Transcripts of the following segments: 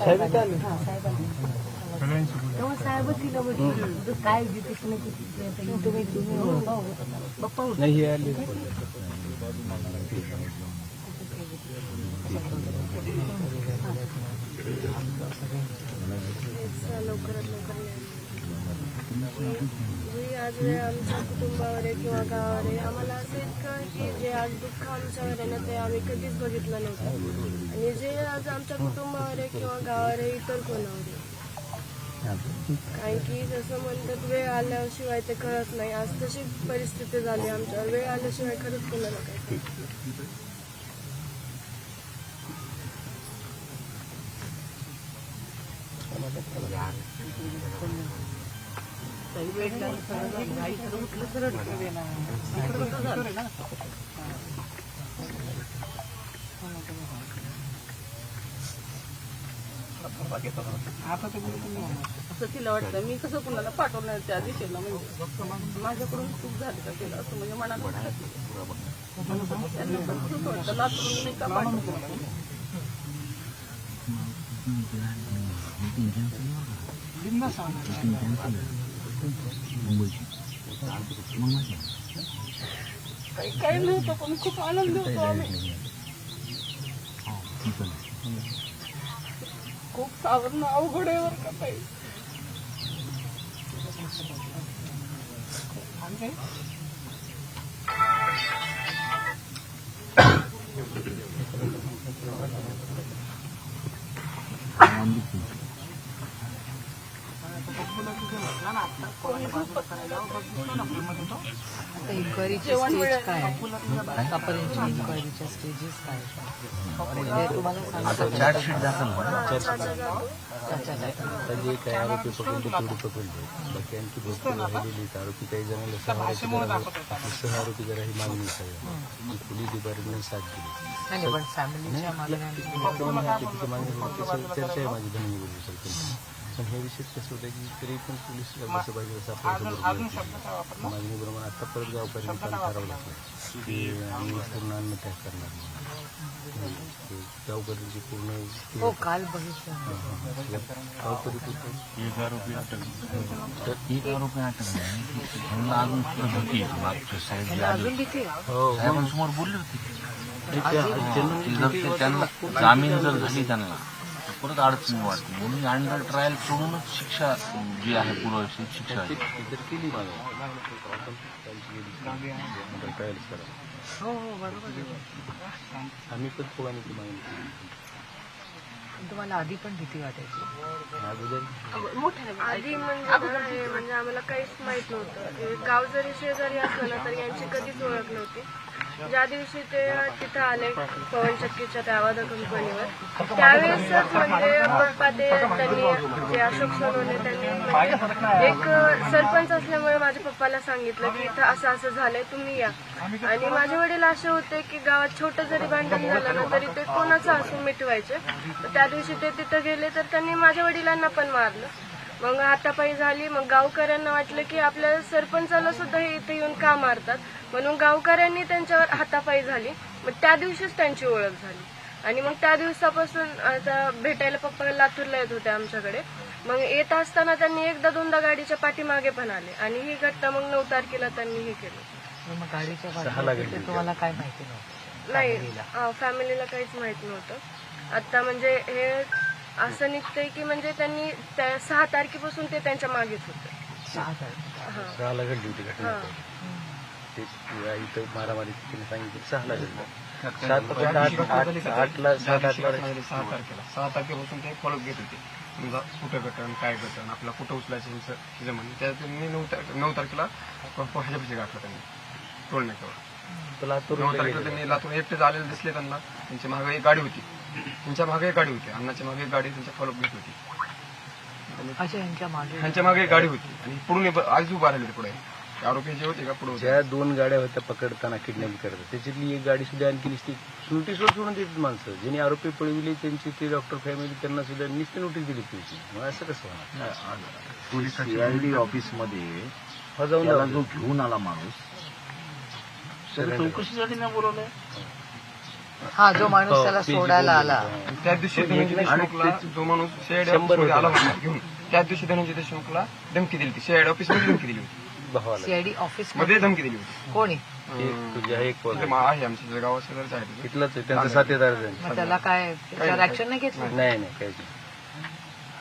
हा, साहेबांनी. तेव्हा साहेबच तिला म्हटलं, तुझं काय तुम्ही तुम्ही ओळखा हो. बाप्पा होते. नाही आले. लवकरात लवकर न्यावी. जी आज वेळ आमच्या कुटुंबावर आहे किंवा गावावर आहे आम्हाला असं इतकं की जे आज दुःख आमच्यावर आहे ना ते आम्ही कधीच बघितलं नव्हतं. आणि जे आज आमच्या कुटुंबावर आहे किंवा गावावर आहे इतर कोणावर आहे कारण की जसं म्हणतात वेळ आल्याशिवाय ते कळत नाही. आज तशी परिस्थिती झाली आमच्यावर. वेळ आल्याशिवाय खरंच कोणाला काही आता नाही. असं तिला वाटतं मी कसं कुणाला पाठवणार त्या दिशेला म्हणजे माझ्याकडून चूक झाली का केलं असं म्हणजे मनात वाटतं. त्यांना पण तसंच वाटतं नाही का पाठवलं काही काही नव्हतं पण खूप आनंद होतो आम्ही खूप सावरणं अवघड आहे बरं का ताई इन्क्वायरीचे स्टेज काय? आतापर्यंतच्या इन्क्वायरीच्या स्टेजेस काय आहेत? म्हणजे तुम्हाला सांगितलं चार्जशीट दाखल अच्छा, अच्छा. आता जे काय आरोपी पकडले तेवढे पकडले बाकी आणखी भरपूर राहिलेली आहेत. आरोपी काही जणांना सह सह आरोपी जरा ही मागणी सगळ्या पोलीस डिपार्टमेंट साथ दिली नाही नाही, पण फॅमिलीच्या मागण्या कोण आहे ते तिथे मागणी होती, त्याच्यावर चर्चा आहे माझी सरपंच पण हे विषय कसं होतं की तरी पण पोलीस कसं पाहिजे असं आपल्यासमोर मागणीप्रमाणे आता परत गावकऱ्यांनी पण ठरवलं लागलं की आम्ही पूर्ण अन्न त्याग करणार नाही. ते गावकऱ्यांची पूर्ण हो काल बघितलं गावकरी पूर्ण एक आरोपी अटक तर एक आरोपी अटक नाही ह्यांना अजून सुद्धा भीती आहे. मागच्या साहेब जे आले अजून भीती आहे? हो साहेबांसमोर बोलले होते ते त्या- त्यांना की जर ते त्यांना जामीन जर झाली त्यांना तर परत अडचणी वाटते म्हणून अंडर ट्रायल सोडूनच शिक्षा जी आहे पुरवायची शिक्षा आहे. आम्ही पण मागणी तुम्हाला आधी पण भीती वाटायची. आधी म्हणजे काय, म्हणजे आम्हाला काहीच माहीत नव्हतं. गाव जरी शेजारी असलं ना तरी यांची कधीच ओळख नव्हती. ज्या दिवशी ते तिथं आले पवन चक्कीच्या त्या कंपनीवर त्यावेळेसच म्हणजे पप्पा ते त्यांनी जे अशोक सोनवणे त्यांनी एक सरपंच असल्यामुळे माझ्या पप्पाला सांगितलं की इथं असं असं झालंय तुम्ही या. आणि माझे वडील असे होते की गावात छोटं जरी भांडण झालं ना तरी ते कोणाचं असून मिटवायचे. त्या दिवशी ते तिथं गेले तर त्यांनी माझ्या वडिलांना पण मारलं. मग हातापायी झाली मग गावकऱ्यांना वाटलं की आपल्या सरपंचाला सुद्धा हे इथे येऊन का मारतात? म्हणून गावकऱ्यांनी त्यांच्यावर हातापायी झाली. मग त्या दिवशीच त्यांची ओळख झाली. आणि मग त्या दिवसापासून आता भेटायला पप्पा लातूरला येत होते आमच्याकडे. मग येत असताना त्यांनी एकदा दोनदा गाडीच्या पाठीमागे पण आले. आणि ही घटना मग नऊ तारखेला त्यांनी हे केलं. मग गाडीच्या तुम्हाला काय माहिती नव्हतं? नाही फॅमिलीला काहीच माहीत नव्हतं. आता म्हणजे हे असं निघतंय की म्हणजे त्यांनी त्या सहा तारखेपासून ते त्यांच्या मागेच होते सहा तारखेला. सहाला घडली होती घटना. हा. ते या इथं मारामारी तिने सांगितलं. सहाला घडलं. सात आठ आठ आठला सात आठला सहा तारखेला. सहा तारखेपासून ते फॉलोअप घेत होते. समजा कुठं काय आपला कुठं उचलायचं हिचं हिचं म्हणे त्या त्यांनी नऊ तारखे नऊ तारखेला ह्याच्यापाशी गाठला त्यांनी. टोल नाक्यावर लातूर नऊ तारखेला त्यांनी लातूर एकटेच आलेले दिसले त्यांना. त्यांच्या मागे एक गाडी होती. त्यांच्या मागे एक गाडी होती. अण्णाच्या मागे एक गाडी त्यांच्या फॉलोअप घेत होती. अच्छा यांच्या मागे त्यांच्या मागे एक गाडी होती. आणि पुढून एक आज उभा राहिले पुढे. ते आरोपी जे होते का पुढे होते? ज्या दोन गाड्या होत्या पकडताना किडनॅप करतात त्याच्यातली एक गाडी सुद्धा आणखी नुसती नोटीसवर सोडून देतात माणसं. ज्यांनी आरोपी पळविले त्यांची ते डॉक्टर फॅमिली त्यांना सुद्धा नुसती नोटीस दिली तुमची मग असं कसं होणार? सीआयडी ऑफिसमध्ये हा. जाऊन त्याला लावा. जो घेऊन आला माणूस त्याला चौकशीसाठी नाही बोलवलंय? हा जो माणूस त्याला सोडायला आला. त्या दिवशी धनंजय देशमुखला जो माणूस शेड ऑफिसमध्ये आला होता घेऊन त्या दिवशी धनंजय देशमुखला धमकी दिली होती. शेड ऑफिसमध्ये धमकी दिली होती. सीआयडी ऑफिसमध्ये धमकी दिली होती. कोणी? तुझ्या एक पोरगा. ते मा- आहे आमच्या गावात शेजारचे आहे ते. इथलंच आहे त्यांचं साथीदार आहे. मग त्याला काय त्याच्यावर ऍक्शन नाही घेतलं? नाही नाही काहीच नाही.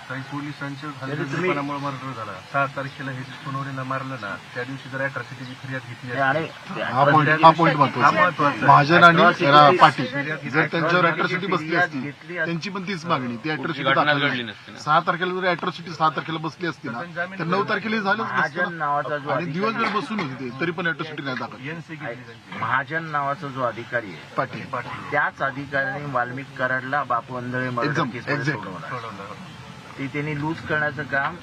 काही पोलिसांच्या हल्लेखोरीपणामुळे मर्डर झाला सहा तारखेला हे सोनवणीला मारलं ना त्या दिवशी जर अॅट्रॉसिटीची फिर्याद घेतली असती. हा पॉईंट हा पॉईंट हा महत्त्वाचा महत्त्वाचा आहे. महाजन आणि पाटील जर त्यांच्यावर अॅट्रॉसिटी बसली असती त्यांची पण तीच मागणी ती अॅट्रॉसिटी दाखल घडली. नसती ना. सहा तारखेला जर अॅट्रॉसिटी सहा तारखेला बसली असती ना तर नऊ तारखेला झालंच नसतं ना. आणि दिवसभर बसून होते ते तरी पण अॅट्रॉसिटी नाही दाखल एनसी घेतली त्यांची महाजन नावाचा जो अधिकारी आहे पाटील त्याच अधिकाऱ्याने वाल्मिक कराडला बापू अंधळे मर्डर Exam, केसमध्ये exact. सोडवला सोडवलं ती त्यांनी लूज करण्याचं काम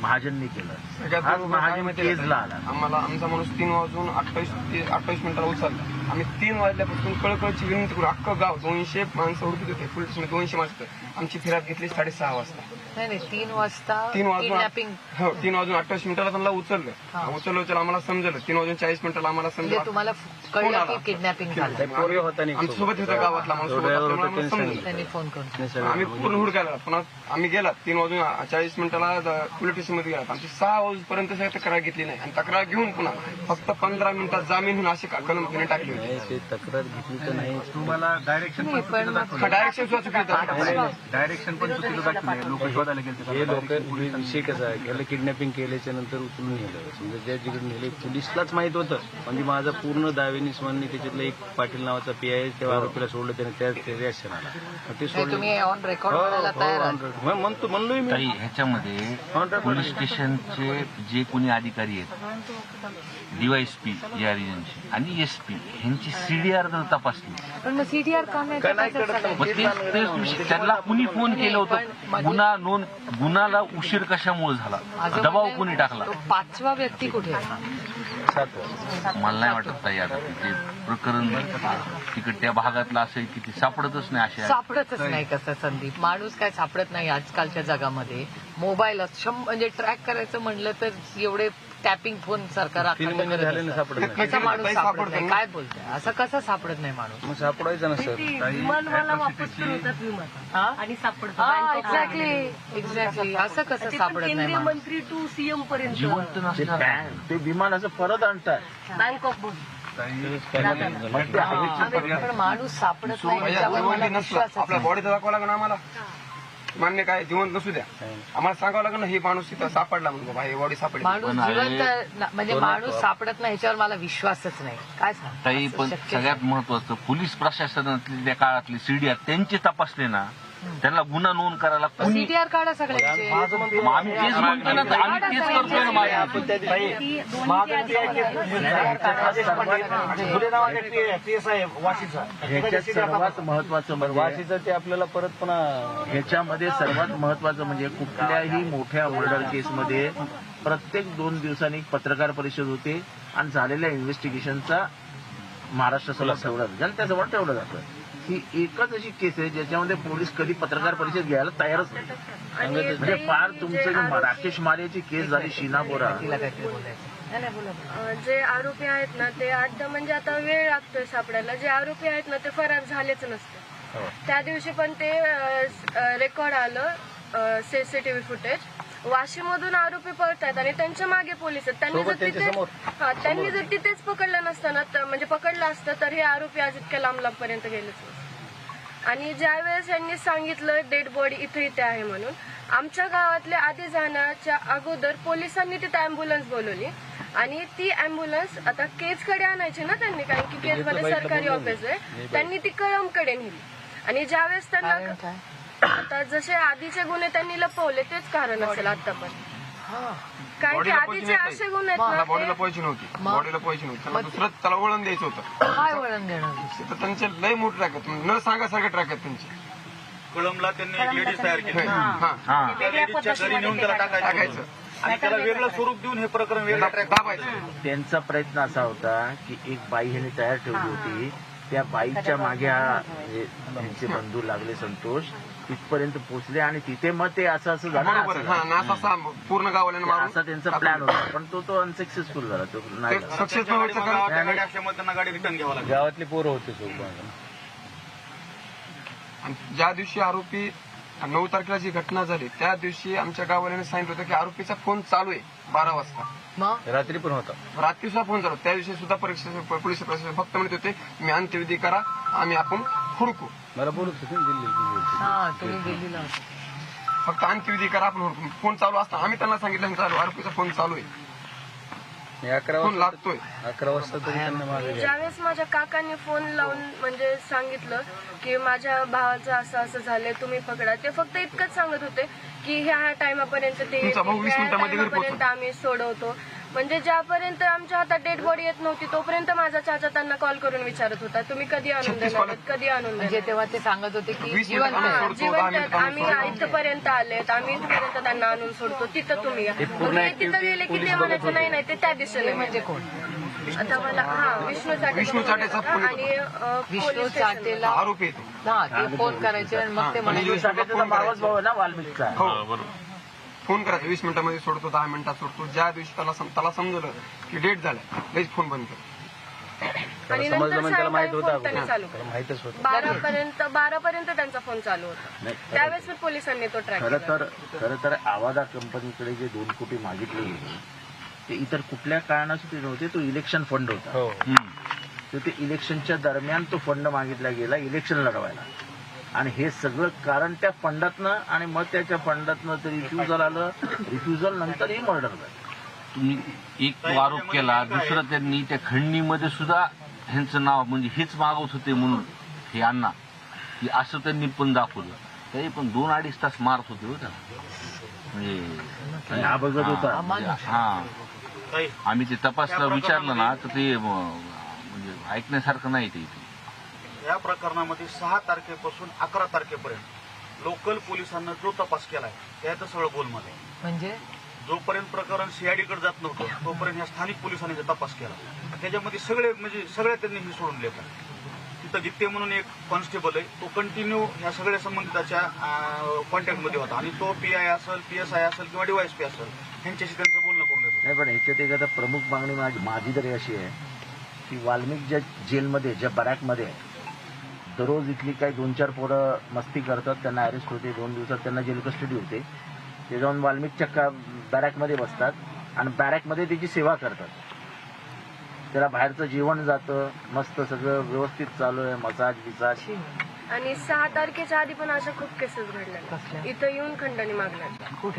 महाजननी केलं. आज महाजन केजला? आला. आम्हाला आमचा माणूस तीन वाजून अठ्ठावीस ते अठ्ठावीस मिनिटाला उचलला. आम्ही तीन वाजल्यापासून कळकळची विनंती करू अख्खं गाव दोनशे माणसं उडकीत होते पोलीस दोनशे माणसं आमची फिर्याद घेतली साडेसहा वाजता. नाही नाही तीन वाजता तीन वाजून किडनॅपिंग हो तीन वाजून अठ्ठावीस मिनिटाला त्यांना उचललं. उचललं उचल आम्हाला समजलं. तीन वाजून चाळीस मिनिटाला आम्हाला म्हणजे समजलं तुम्हाला कळलं किडनॅपिंग होता गावातला माणूस समजलं. फोन करून आम्ही पूर्ण हुडकायला पुन्हा आम्ही गेला तीन वाजून चाळीस मिनिटाला पोलीस स्टेशनमध्ये गेला आमची सहा वाजूपर्यंत तक्रार घेतली नाही. आणि तक्रार घेऊन पुन्हा फक्त पंधरा मिनिटात जामीन होऊन अशी का- कलम तिने टाकली नाही, ते तक्रार घेतली तर नाही. तुम्हाला डायरेक्शन पण चुकीचं दाखवलं. डायरेक्शन डायरेक्शन पण चुकीचं दाखवलं. लोक शोधायला गेले हे लोक विषय कसा आहे? याला किडनॅपिंग केल्याच्यानंतर उचलून नेलं. समजा ज्या जिकडे नेले पोलिसलाच माहीत होतं. म्हणजे माझा पूर्ण दावे निस्माननी त्याच्यातलं एक पाटील नावाचा पी आय त्या आरोपीला सोडलं त्याने त्या रिॲक्शन आला. मग ते नाही, सोडलं. तुम्ही ऑन रेकॉर्ड हो, करायला हो, तयार आहात. म्हणतो म्हणलोय मी. ताई ह्याच्यामध्ये पोलीस स्टेशनचे जे कोणी अधिकारी आहेत डीवायएसपी या रिजनचे आणि एसपी ह्यांची सीडीआर जर तपासली. पण मग सीटीआर का नाही तपासायचं सगळं? मग तेच तेच विषय त्यांना कुणी फोन केलं होतं? गुन्हा नोंद गुन्हाला उशीर कशामुळे झाला? दबाव म्हणजे कुणी टाकला? तो पाचवा व्यक्ती कुठे? आहे? मला नाही वाटत ताई आता ते प्रकरण तिकड त्या भागातलं असं आहे की ते सापडतच नाही असे सापडतच नाही कसं संदीप. माणूस काय सापडत नाही आजकालच्या जगामध्ये. मोबाईल शं- म्हणजे ट्रॅक करायचं म्हणलं तर एवढे टॅपिंग फोन सरकार नाही कसा माणूस सापडत नाही. काय बोलतोय असं कसं सापडत नाही माणूस मग सापडायचं ना सर वापस विमान हा आणि सापडतो हा एक्झॅक्टली एक्झॅक्टली असं कसं सापडत नाही मंत्री टू सीएम पर्यंत जिवंत नसणार ते विमानाचं परत आणतात बँक ऑफ हा, पण माणूस सापडत नाही मला आपल्या. बॉडीचा दाखवा लागेल आम्हाला मान्य काय जिवंत नसू द्या. आम्हाला सांगावं लागेल ना हे माणूस तिथं सापडला म्हणून बाबा हे बॉडी सापडली. माणूस पण. जिवंत न- म्हणजे माणूस सापडत नाही ह्याच्यावर मला विश्वासच नाही. काय सांग? ताई पण सगळ्यात महत्वाचं पोलीस प्रशासनातली त्या काळातली सीडीआर त्यांचे तपासले ना त्यांना गुन्हा नोंद करायला सीटीआर काढा सगळ्यांचे. मग आम्ही तेच म्हणतो ना आम्ही तेच करतोय ना माझ्या ह्याच्यात सर्वात महत्वाचं म्हणजे वाशीचं ते आपल्याला परत पुन्हा ह्याच्यामध्ये सर्वात महत्वाचं म्हणजे कुठल्याही मोठ्या मर्डर केसमध्ये प्रत्येक दोन दिवसांनी पत्रकार परिषद होते आणि झालेल्या इन्व्हेस्टिगेशनचा महाराष्ट्रासमोर ठेवला जातो जनतेसमोर ठेवलं जातं. ही एकच अशी केस आहे ज्याच्यामध्ये पोलीस कधी पत्रकार परिषद घ्यायला तयारच नाही. आणि म्हणजे फार जे तुमचं राकेश मारेची केस झाली बोला. अं, जे आरोपी आहेत ना ते आता म्हणजे आता वेळ लागतोय सापडायला. जे आरोपी आहेत ना ते फरार झालेच नसते. त्या दिवशी पण ते रेकॉर्ड आलं सीसीटीव्ही फुटेज वाशीमधून आरोपी पळतायत आणि त्यांच्या मागे पोलीस आहेत. त्यांनी जर तिथे. हा त्यांनी जर तिथेच पकडलं नसतं ना तर म्हणजे पकडलं असतं तर हे आरोपी आज इतक्या लांब लांबपर्यंत गेलेच नसते आणि ज्यावेळेस यांनी सांगितलं डेड बॉडी इथे इथे आहे म्हणून आमच्या गावातले आधी जाण्याच्या अगोदर पोलिसांनी तिथे अँब्युलन्स बोलवली. आणि ती अँब्युलन्स आता केजकडे आणायची ना त्यांनी कारण की केजमध्ये सरकारी ऑफिस आहे. त्यांनी ती कळमकडे नेली. आणि ज्यावेळेस त्यांना आता जसे आधीचे गुन्हे त्यांनी लपवले तेच कारण असेल आता पण कारण की बॉडीला आधीचे त्याला आहेत बॉडीला ना ते- पोहायची नव्हती मग? बॉडीला पोहायची नव्हती त्याला दुसरं त्याला वळण द्यायचं होतं. काय वळण देणार तर त्यांचे लय मोठे ट्रॅक आहेत. न सांगासारखे ट्रॅक आहेत त्यांचे. कळमला त्यांनी एक लेडीज तयार केली. हा. हा. घरी नेऊन त्याला टाकायचं. आणि त्याला वेगळं स्वरूप देऊन हे प्रकरण वेगळं ट्रॅक दाबायचं. त्यांचा प्रयत्न असा होता की एक बाई ह्याने तयार ठेवली होती. त्या बाईच्या मागे हा. हे त्यांचे बंधू लागले संतोष. तिथपर्यंत पोहोचले आणि तिथे मग ते असं असं झालं बरोबर आहे. असं हा झालं. नासा असा पूर्ण गावाला मारून असा त्यांचा प्लॅन होता. पण तो तो अनसक्सेसफुल झाला. तो नाही झाला. सक्सेस व्हायचं कारण गाडी अक्षमत त्यांना गाडी रिटर्न घ्यावं लागेल. गावातली पोरं होते सोबत आणि ज्या दिवशी आरोपी नऊ तारखेला जी घटना झाली त्या दिवशी आमच्या गावाल्याने सांगितलं होतं की आरोपीचा फोन चालू आहे बारा वाजता. मग? रात्री पण होता. रात्री सुद्धा फोन चालू. त्या दिवशी सुद्धा परीक्षा पोलीस प्रशासन फक्त म्हणत होते मी अंत्यविधी करा आम्ही आपण हुडकू. मला बोलत होते ना दिल्ली हा तुम्ही दिल्लीला होता. फक्त अंत्यविधी करा आपण हुडकू फोन चालू असता आम्ही त्यांना सांगितलं चालू आरोपीचा फोन चालू आहे. मी अकरा फोन वाजता लागतोय. अकरा वाजता तरी त्यांना मागे घ्या. ज्यावेळेस माझ्या काकांनी फोन लावून म्हणजे सांगितलं की माझ्या भावाचं असं असं झालंय तुम्ही पकडा. ते फक्त इतकंच सांगत होते की ह्या ह्या टायमापर्यंत ते तुमचा भाऊ वीस ह्या मिनिटामध्ये घरी टायमापर्यंत. आम्ही सोडवतो. म्हणजे ज्यापर्यंत आमच्या हातात डेड बॉडी येत नव्हती तोपर्यंत माझा चाचा त्यांना कॉल करून विचारत होता. तुम्ही कधी आणून देणार कॉल- कधी आणून म्हणजे देणार तेव्हा ते सांगत होते की वीस मिनिटं आहे. आम्ही सोडतो, दहा जिवंत मिनिटं आम्ही आम्ही इथपर्यंत आलेत आम्ही इथपर्यंत त्यांना आणून सोडतो. तिथं तुम्ही या. तुम्ही तिथं गेले की ते म्हणायचे नाही नाही ते त्या दिशेने म्हणजे कोण? आता मला हा विष्णू चाटे विष्णू चाटेचा फोन येतो. आणि अ, विष्णू पोलीस. चाटेला आरोपी येतो हा ते फोन करायचे आणि मग ते म्हणायचे मावस करायचा. भाऊ आहे ना वाल्मिकचा. हो फोन करायचा वीस मिनिटामध्ये सोडतो दहा मिनिटात सोडतो. ज्या दिवशी त्याला सम- त्याला समजलं की डेट झाला लगेच फोन बंद कर. आणि समजलं नंतर म्हणजे त्याला माहीत होतं फोन त्यांनी अगोदर. चालू त्याला केला. माहितच होतं. बारा पर्यंत बारा पर्यंत त्यांचा फोन चालू होता. नाही, त्यावेळेस पोलिसांनी तो ट्रॅक खरं केला. तर खरं तर आवादा कंपनीकडे जे दोन कोटी मागितले गेले ते इतर कुठल्या कारणासाठी नव्हते तो इलेक्शन फंड होता. हो. तर ते इलेक्शनच्या दरम्यान तो फंड मागितला गेला इलेक्शन लढवायला. आणि हे सगळं कारण त्या फंडातनं आणि मग त्याच्या फंडातनं ते रिफ्युजल आलं. रिफ्युजल नंतर ही मर्डर झालं. तुम्ही एक आरोप केला दुसरा त्यांनी त्या खंडणीमध्ये सुद्धा ह्यांचं नाव म्हणजे हेच मागवत होते म्हणून हे अण्णा. की असं त्यांनी पण दाखवलं. तरी पण दोन अडीच तास मारत होते हो म्हणजे होता हा, म्हणजे हा. आम्ही ते तपासला विचारलं ना तर ते म्हणजे ऐकण्यासारखं नाही ते इथे. या प्रकरणामध्ये सहा तारखेपासून अकरा तारखेपर्यंत लोकल पोलिसांना जो तपास केलाय त्याचं सगळं गोलमध्ये आहे. म्हणजे? जोपर्यंत प्रकरण सीआयडीकडे जात नव्हतं तोपर्यंत या स्थानिक पोलिसांनी जो तपास केला त्याच्यामध्ये सगळे म्हणजे सगळ्या त्यांनी हे सोडून दिलं तिथं जित्ते म्हणून एक कॉन्स्टेबल आहे तो कंटिन्यू ह्या सगळ्या संबंधिताच्या कॉन्टॅक्टमध्ये होता. आणि तो पी आय असेल पी एस आय असेल किंवा डीवायएसपी असेल ह्यांच्याशी त्यांचं बोलणं करून देतो. नाही पण ह्याच्यात एक आता प्रमुख मागणी माझी माझी तरी अशी आहे की वाल्मिक ज्या जेलमध्ये ज्या बॅरॅकमध्ये आहे, दररोज इथली काही दोन चार पोरं मस्ती करतात त्यांना अरेस्ट होते दोन दिवसात त्यांना जेल कस्टडी होते. ते जाऊन वाल्मिकच्या का बॅरॅकमध्ये बसतात आणि बॅरॅकमध्ये त्याची सेवा करतात. त्याला बाहेरचं जेवण जातं मस्त सगळं व्यवस्थित चालू आहे मसाज बिसाज. आणि सहा तारखेच्या आधी पण अशा खूप केसेस घडल्या? इथं येऊन खंडणी मागल्या कुठे?